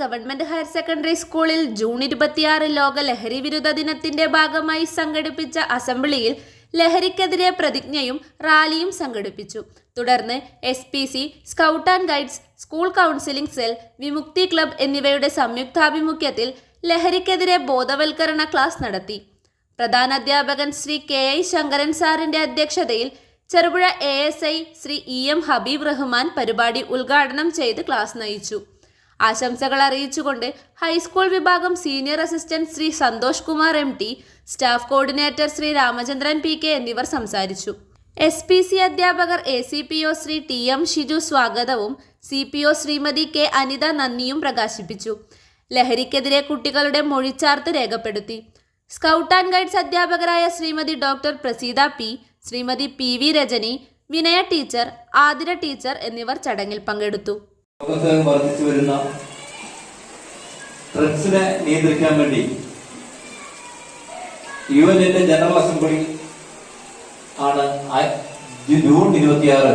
Government higher secondary സ്കൂളിൽ June ഇരുപത്തിയാറ് ലോക ലഹരി വിരുദ്ധ ദിനത്തിന്റെ ഭാഗമായി സംഘടിപ്പിച്ച അസംബ്ലിയിൽ ലഹരിക്കെതിരെ പ്രതിജ്ഞയും റാലിയും സംഘടിപ്പിച്ചു. തുടർന്ന് S P C scout and guides school counselling cell Vimukthi club എന്നിവയുടെ സംയുക്താഭിമുഖ്യത്തിൽ ലഹരിക്കെതിരെ ബോധവൽക്കരണ ക്ലാസ് നടത്തി. പ്രധാനാധ്യാപകൻ ശ്രീ കെ ഐ ശങ്കരൻ സാറിന്റെ അധ്യക്ഷതയിൽ Cherupuzha A S I Shri E M Habeeb Rahman പരിപാടി ഉദ്ഘാടനം ചെയ്ത് ക്ലാസ് നയിച്ചു. ആശംസകൾ അറിയിച്ചുകൊണ്ട് ഹൈസ്കൂൾ വിഭാഗം senior assistant Shri Santhosh Kumar M T staff coordinator Shri Ramachandran P K എന്നിവർ സംസാരിച്ചു. എസ് പി സി അധ്യാപകർ A C P O Shri T M Shiju സ്വാഗതവും C P O Shrimati K Anitha നന്ദിയും പ്രകാശിപ്പിച്ചു. ലഹരിക്കെതിരെ കുട്ടികളുടെ മൊഴിച്ചാർത്ത് രേഖപ്പെടുത്തി. സ്കൗട്ട് ആൻഡ് ഗൈഡ്സ് അധ്യാപകരായ Shrimati doctor Praseetha P Shrimati P V Rajani Vinaya teacher Athira teacher എന്നിവർ ചടങ്ങിൽ പങ്കെടുത്തു. വർദ്ധിച്ചു വരുന്ന ഡ്രഗ്സിനെ നിയന്ത്രിക്കാൻ വേണ്ടി യു എന്നിന്റെ ജനറൽ അസംബ്ലി ആണ് ജൂൺ ഇരുപത്തിയാറ്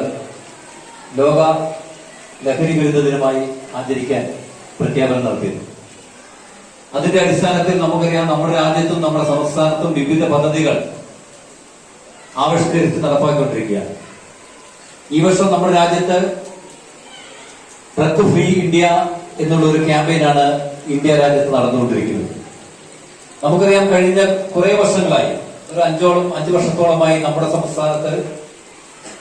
ലോക ലഹരി വിരുദ്ധ ദിനമായി ആചരിക്കാൻ പ്രഖ്യാപനം നടത്തിയത്. അതിന്റെ അടിസ്ഥാനത്തിൽ നമുക്കറിയാം നമ്മുടെ രാജ്യത്തും നമ്മുടെ സംസ്ഥാനത്തും വിവിധ പദ്ധതികൾ ആവിഷ്കരിച്ച് നടപ്പാക്കിക്കൊണ്ടിരിക്കുകയാണ്. ഈ വർഷം നമ്മുടെ രാജ്യത്ത് ഡ്രഗ് ഫ്രീ ഇന്ത്യ എന്നുള്ള ഒരു ക്യാമ്പയിനാണ് ഇന്ത്യ രാജ്യത്ത് നടന്നുകൊണ്ടിരിക്കുന്നത്. നമുക്കറിയാം കഴിഞ്ഞ കുറെ വർഷങ്ങളായി ഒരു അഞ്ചോളം അഞ്ചു വർഷത്തോളമായി നമ്മുടെ സംസ്ഥാനത്ത്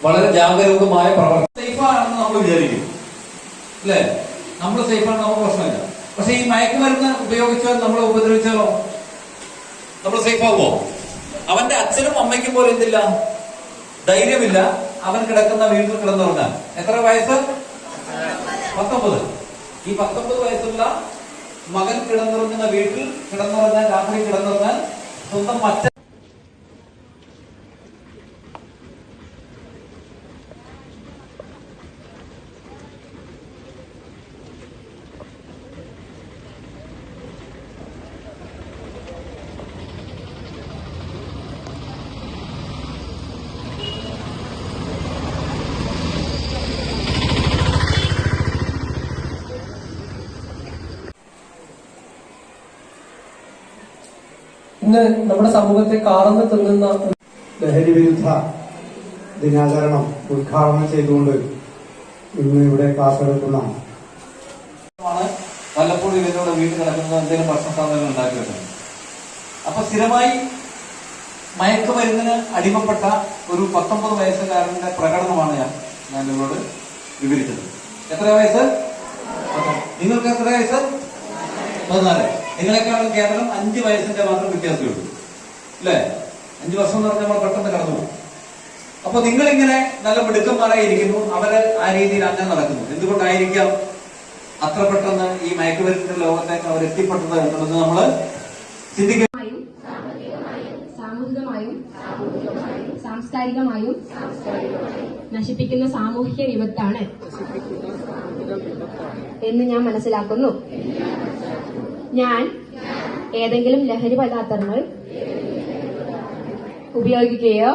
വളരെ ജാഗരൂകമായ പ്രവർത്തനം. സേഫാണെന്ന് നമ്മൾ വിചാരിക്കും അല്ലേ? നമ്മൾ സേഫാണ് നമുക്ക് പ്രശ്നമില്ല. പക്ഷെ ഈ മയക്കുമരുന്ന് ഉപയോഗിച്ചാൽ നമ്മളെ ഉപദ്രവിച്ചാലോ? നമ്മൾ സേഫ് അവന്റെ അച്ഛനും അമ്മയ്ക്കും പോലും എന്തില്ല ധൈര്യമില്ല. അവൻ കിടക്കുന്ന വീട്ടിൽ കിടന്നുറങ്ങാൻ. എത്ര വയസ്സ്? പത്തൊമ്പത്. ഈ പത്തൊമ്പത് വയസ്സുള്ള മകൻ കിടന്നുറങ്ങുന്ന വീട്ടിൽ കിടന്നുറങ്ങാൻ രാത്രി കിടന്നുറങ്ങാൻ സ്വന്തം അച്ഛൻ ഇന്ന് നമ്മുടെ സമൂഹത്തെ കാർന്ന് തിന്നുന്ന ലഹരി വിരുദ്ധ ദിനാചരണം ഉദ്ഘാടനം ചെയ്തുകൊണ്ട് ഇന്ന് ഇവിടെ ക്ലാസ് എടുക്കുന്ന ആണ് വല്ലപ്പോഴും ഇവരോട് വീട്ടിൽ കിടക്കുന്നത് എന്തെങ്കിലും ഭക്ഷണ സാധനങ്ങൾ ഉണ്ടാക്കി വെക്കുന്നത് അപ്പൊ സ്ഥിരമായി മയക്കുമരുന്നിന് അടിമപ്പെട്ട ഒരു പത്തൊമ്പത് വയസ്സുകാരന്റെ പ്രകടനമാണ് ഞാൻ ഞാൻ നിങ്ങളോട് വിവരിച്ചത്. എത്ര വയസ്സ്? നിങ്ങൾക്ക് എത്ര വയസ്സ്? പതിനാല് നിങ്ങളെക്കാളും കേവലം അഞ്ച് വയസ്സിന്റെ മാത്രം വ്യത്യാസമേ ഉള്ളൂ അല്ലേ? അഞ്ചു വർഷം എന്ന് പറഞ്ഞാൽ നമ്മൾ പെട്ടെന്ന് കടന്നു പോകും. അപ്പൊ നിങ്ങളിങ്ങനെ നല്ല മിടുക്കന്മാരായിരിക്കുന്നു. അവർ ആ രീതിയിൽ അങ്ങനെ നടക്കുന്നു. എന്തുകൊണ്ടായിരിക്കാം അത്ര പെട്ടെന്ന് ഈ മയക്കുമരുന്നിന്റെ ലോകത്തേക്ക് അവർ എത്തിപ്പെട്ടത് എന്നുള്ളത് നമ്മൾ ചിന്തിക്കും സാമൂഹികമായും സാംസ്കാരികമായും നശിപ്പിക്കുന്ന സാമൂഹിക വിപത്താണ്. എന്ന് ഞാൻ മനസ്സിലാക്കുന്നു. ഞാൻ ഏതെങ്കിലും ലഹരി പദാർത്ഥങ്ങൾ ഉപയോഗിക്കുകയോ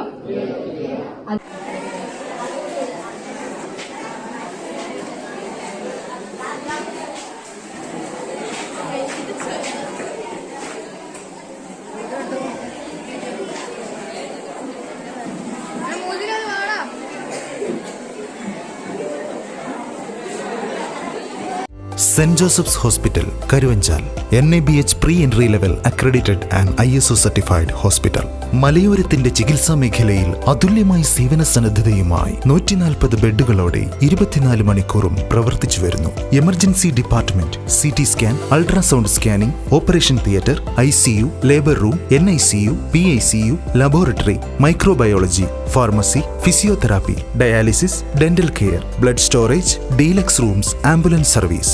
saint Joseph's hospital Karuvanchal. N A B H pre entry level accredited and I S O certified hospital മലയോരത്തിന്റെ ചികിത്സാ മേഖലയിൽ അതുല്യമായ സേവന സന്നദ്ധതയുമായി നൂറ്റിനാൽപ്പത് ബെഡുകളോടെ ഇരുപത്തിനാല് മണിക്കൂറും പ്രവർത്തിച്ചു വരുന്നു. Emergency department C T scan ultrasound scanning operation theatre I C U labour room N I C U P I C U laboratory microbiology pharmacy physiotherapy dialysis dental care blood storage deluxe rooms ambulance service